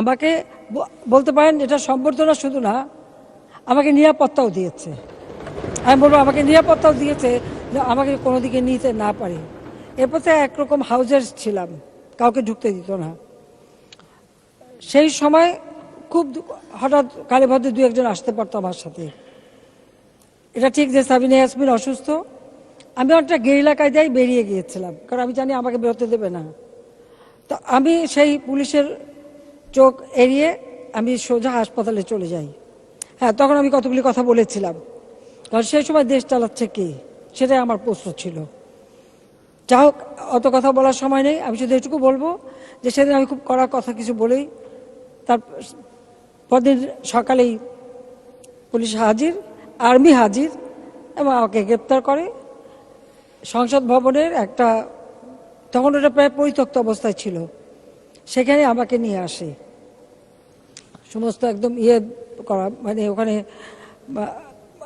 আমাকে বলতে পারেন এটা সম্বর্ধনা শুধু না, আমাকে নিরাপত্তাও দিয়েছে। আমি বলব আমাকে নিরাপত্তাও দিয়েছে যে আমাকে কোনো দিকে নিতে না পারে। এরপর থেকে একরকম হাউজের ছিলাম, কাউকে ঢুকতে দিত না। সেই সময় খুব হঠাৎ কালীভদ্র দু একজন আসতে পারতো আমার সাথে। এটা ঠিক যে সাবিনা ইয়াসমিন অসুস্থ। আমি অনেকটা গেরিলা কায়দায় বেরিয়ে গিয়েছিলাম, কারণ আমি জানি আমাকে বেরোতে দেবে না। তো আমি সেই পুলিশের চোখ এড়িয়ে আমি সোজা হাসপাতালে চলে যাই। হ্যাঁ তখন আমি কতগুলি কথা বলেছিলাম। কারণ সেই সময় দেশ চালাচ্ছে কে? সেটাই আমার প্রশ্ন ছিল। যা হোক, অত কথা বলার সময় নেই। আমি শুধু এটুকু বলব যে সেদিন আমি খুব কড়া কথা কিছু বলেই তার পরদিন সকালেই পুলিশ হাজির, আর্মি হাজির এবং আমাকে গ্রেপ্তার করে। সংসদ ভবনের একটা, তখন ওটা প্রায় পরিত্যক্ত অবস্থায় ছিল। সেখানে আমাকে নিয়ে আসে। সমস্ত একদম ইয়ে করা মানে ওখানে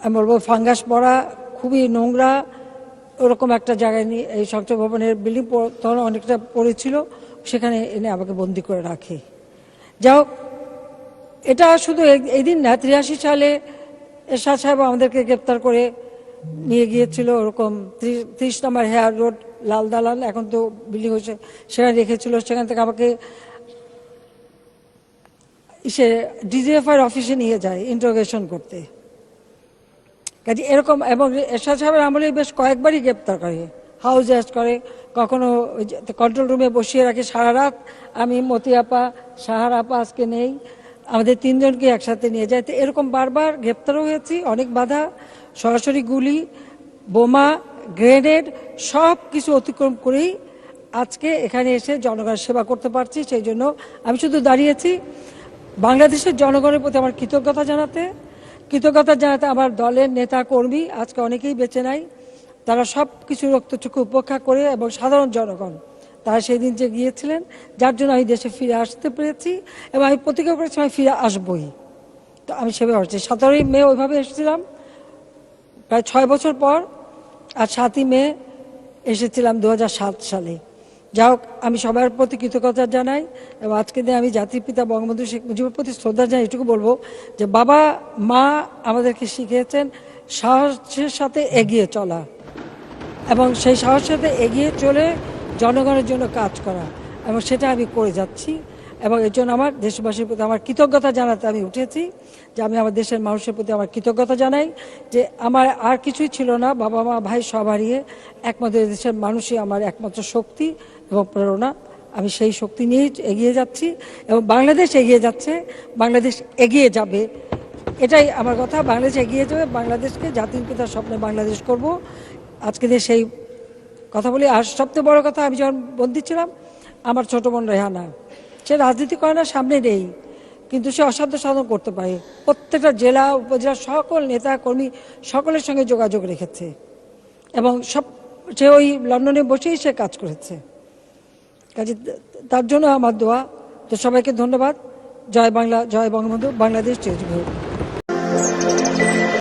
আমি বলব ফাঙ্গাস পড়া, খুবই নোংরা, ওরকম একটা জায়গায় নিয়ে, এই সংসদ ভবনের বিল্ডিং তখন অনেকটা পড়েছিল, সেখানে এনে আমাকে বন্দি করে রাখে। হোক, এটা শুধু এই- দিন না, ত্রিয়াশি সালে এরশাদ সাহেব আমাদেরকে গ্রেপ্তার করে নিয়ে গিয়েছিল, ওরকম ত্রিশ নম্বর হেয়ার রোড, লাল দালাল এখন তো বিল্ডিং হয়েছে সেখানে রেখেছিল, সেখান থেকে আমাকে সে ডিজিএফআই অফিসে নিয়ে যায় ইন্টারোগেশন করতে। কাজে এরকম, এবং এরশাদ সাহেবের আমলে বেশ কয়েকবারই গ্রেপ্তার করে হাউস অ্যারেস্ট করে, কখনো কন্ট্রোল রুমে বসিয়ে রাখে সারা রাত, আমি, মতিয়াপা, সাহার আপা আজকে নেই, আমাদের তিনজনকে একসাথে নিয়ে যায়, তো এরকম বারবার গ্রেপ্তারও হয়েছি, অনেক বাধা সরাসরি গুলি, বোমা, গ্রেনেড, সব কিছু অতিক্রম করেই আজকে এখানে এসে জনগণের সেবা করতে পারছি, সেই জন্য আমি শুধু দাঁড়িয়েছি। বাংলাদেশের জনগণের প্রতি আমার কৃতজ্ঞতা জানাতে কৃতজ্ঞতা জানাতে আমার দলের নেতা কর্মী আজকে অনেকেই বেঁচে নাই। তারা সব কিছু রক্তচক্ষু উপেক্ষা করে এবং সাধারণ জনগণ, তারা সেই দিন যে গিয়েছিলেন, যার জন্য আমি দেশে ফিরে আসতে পেরেছি এবং আমি প্রতিজ্ঞা করেছি আমি ফিরে আসবই। তো আমি সেভাবে আসছি সতেরোই মে ওইভাবে এসেছিলাম। প্রায় ছয় বছর পর আর সাতই মে এসেছিলাম দু হাজার সাত সালে। যা হোক, আমি সবার প্রতি কৃতজ্ঞতা জানাই এবং আজকে দিনে আমি জাতির পিতা বঙ্গবন্ধু শেখ মুজিবের প্রতি শ্রদ্ধা জানাই, এটুকু বলব যে বাবা, মা আমাদেরকে শিখিয়েছেন সাহসের সাথে এগিয়ে চলা এবং সেই সাহসের সাথে এগিয়ে চলে জনগণের জন্য কাজ করা এবং সেটা আমি করে যাচ্ছি। এবং এর জন্য আমার দেশবাসীর প্রতি আমার কৃতজ্ঞতা জানাতে আমি উঠেছি যে আমি আমার দেশের মানুষের প্রতি আমার কৃতজ্ঞতা জানাই যে আমার আর কিছুই ছিল না, বাবা মা, ভাই সব হারিয়ে একমাত্র দেশের মানুষই আমার একমাত্র শক্তি এবং প্রেরণা। আমি সেই শক্তি নিয়েই এগিয়ে যাচ্ছি এবং বাংলাদেশ এগিয়ে যাচ্ছে, বাংলাদেশ এগিয়ে যাবে। এটাই আমার কথা, বাংলাদেশ এগিয়ে যাবে, বাংলাদেশকে জাতির পিতার স্বপ্নে বাংলাদেশ করব। আজকে দিয়ে সেই কথা বলি, আর সবচেয়ে বড় কথা আমি যখন বন্দি ছিলাম, আমার ছোট বোন রেহানা। সে রাজনীতি করে না, সামনে নেই। কিন্তু সে অসাধ্য সাধন করতে পারে। প্রত্যেকটা জেলা উপজেলা সকল নেতা, কর্মী সকলের সঙ্গে যোগাযোগ রেখেছে। এবং সব, সে ওই লন্ডনে বসেই সে কাজ করেছে। কাজে তার জন্য আমার দোয়া। তো সবাইকে ধন্যবাদ। জয় বাংলা, জয় বঙ্গবন্ধু। বাংলাদেশ হোক।